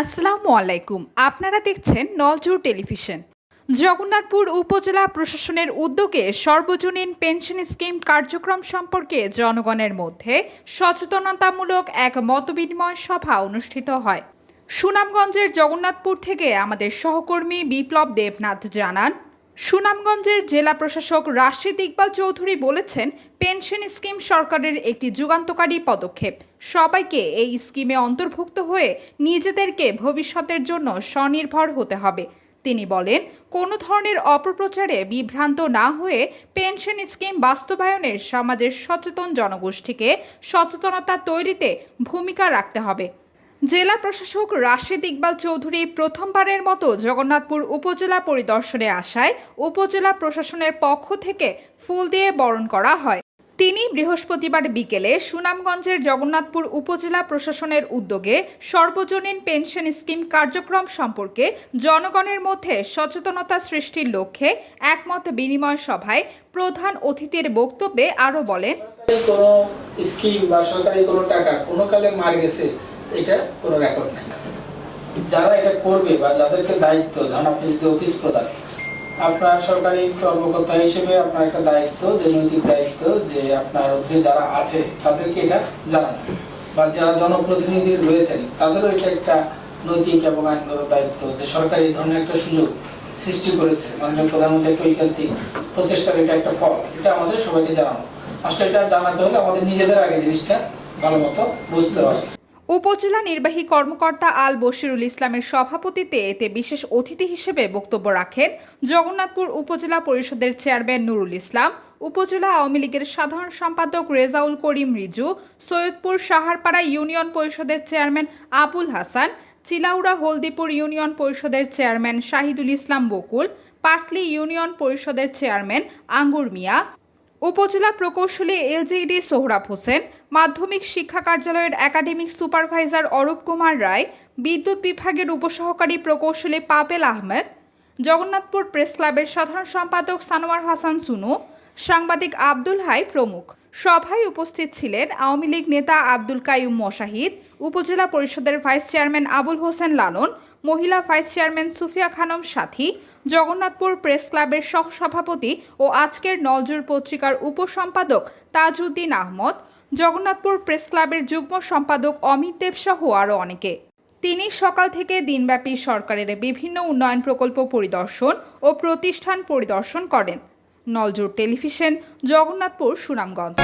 আসসালামু আলাইকুম। আপনারা দেখছেন নলজোর টেলিভিশন। জগন্নাথপুর উপজেলা প্রশাসনের উদ্যোগে সর্বজনীন পেনশন স্কিম কার্যক্রম সম্পর্কে জনগণের মধ্যে সচেতনতামূলক এক মতবিনিময় সভা অনুষ্ঠিত হয়। সুনামগঞ্জের জগন্নাথপুর থেকে আমাদের সহকর্মী বিপ্লব দেবনাথ জানান সুনামগঞ্জের জেলা প্রশাসক রাশিদ ইকবাল চৌধুরী বলেছেন, পেনশন স্কিম সরকারের একটি যুগান্তকারী পদক্ষেপ। সবাইকে এই স্কিমে অন্তর্ভুক্ত হয়ে নিজেদেরকে ভবিষ্যতের জন্য স্বনির্ভর হতে হবে। তিনি বলেন, কোনো ধরনের অপপ্রচারে বিভ্রান্ত না হয়ে পেনশন স্কিম বাস্তবায়নের সমাজের সচেতন জনগোষ্ঠীকে সচেতনতা তৈরিতে ভূমিকা রাখতে হবে। জেলা প্রশাসক রাশেদ ইকবাল চৌধুরী প্রথমবারের মতো জগন্নাথপুর উপজেলা পরিদর্শনে আসায় উপজেলা প্রশাসনের পক্ষ থেকে ফুল দিয়ে বরণ করা হয়। তিনি বৃহস্পতিবার বিকেলে সুনামগঞ্জের জগন্নাথপুর উপজেলা প্রশাসনের উদ্যোগে সর্বজনীন পেনশন স্কিম কার্যক্রম সম্পর্কে জনগণের মধ্যে সচেতনতা সৃষ্টির লক্ষ্যে একমত বিনিময় সভায় প্রধান অতিথির বক্তব্যে আরও বলেন, কোনো স্কিম বা সরকারি কোনো টাকা কোনো কালে মার গেছে। এটা কোনো রেকর্ড নেই। যারা এটা করবে বা যাদেরকে দায়িত্ব ধরুন আপনি যদি অফিস প্রধান, আপনার সরকারি কর্মকর্তা হিসেবে আপনার একটা দায়িত্ব, যে নৈতিক দায়িত্ব, যে আপনার অধীনে যারা আছে, তাদেরকে এটা জানানো। বা যারা জনপ্রতিনিধি রয়েছেন, তাদেরও এটা একটা নৈতিক এবং আইনগত দায়িত্ব, যে সরকার এই ধরনের একটা সুযোগ সৃষ্টি করেছে। মাননীয় প্রধানমন্ত্রী একটা ঐকান্তিক প্রচেষ্টার এটা একটা ফল। এটা আমাদের সবাইকে জানানো। আসলে এটা জানাতে হলে আমাদের নিজেদের আগে জিনিসটা ভালো মতো বুঝতে হবে। উপজেলা নির্বাহী কর্মকর্তা আল বশিরুল ইসলামের সভাপতিত্বে এতে বিশেষ অতিথি হিসেবে বক্তব্য রাখেন জগন্নাথপুর উপজেলা পরিষদের চেয়ারম্যান নুরুল ইসলাম, উপজেলা আওয়ামী লীগের সাধারণ সম্পাদক রেজাউল করিম রিজু, সৈয়দপুর সাহারপাড়া ইউনিয়ন পরিষদের চেয়ারম্যান আবুল হাসান, চিলাউড়া হলদিপুর ইউনিয়ন পরিষদের চেয়ারম্যান শাহিদুল ইসলাম বকুল, পাটলি ইউনিয়ন পরিষদের চেয়ারম্যান আঙ্গুর মিয়া উপজেলা প্রকৌশলী এলজিডি সোহরাব হোসেন, মাধ্যমিক শিক্ষা কার্যালয়ের একাডেমিক সুপারভাইজার অরূপ কুমার রায়, বিদ্যুৎ বিভাগের উপসহকারী প্রকৌশলী পাপেল আহমেদ, জগন্নাথপুর প্রেস ক্লাবের সাধারণ সম্পাদক সানোয়ার হাসান সুনু, সাংবাদিক আব্দুল হাই প্রমুখ। সভায় উপস্থিত ছিলেন আওয়ামী লীগ নেতা আব্দুল কাইয়ুম মশাহিদ, উপজেলা পরিষদের ভাইস চেয়ারম্যান আবুল হোসেন লালন, মহিলা ভাইস চেয়ারম্যান সুফিয়া খানম সাথী, জগন্নাথপুর প্রেস ক্লাবের সহসভাপতি ও আজকের নলজুর পত্রিকার উপসম্পাদক তাজউদ্দিন আহমদ, জগন্নাথপুর প্রেস ক্লাবের যুগ্ম সম্পাদক অমিত দেব সহ আরও অনেকে। তিনি সকাল থেকে দিনব্যাপী সরকারের বিভিন্ন উন্নয়ন প্রকল্প পরিদর্শন ও প্রতিষ্ঠান পরিদর্শন করেন। নলজুর টেলিভিশন জগন্নাথপুর সুনামগঞ্জ।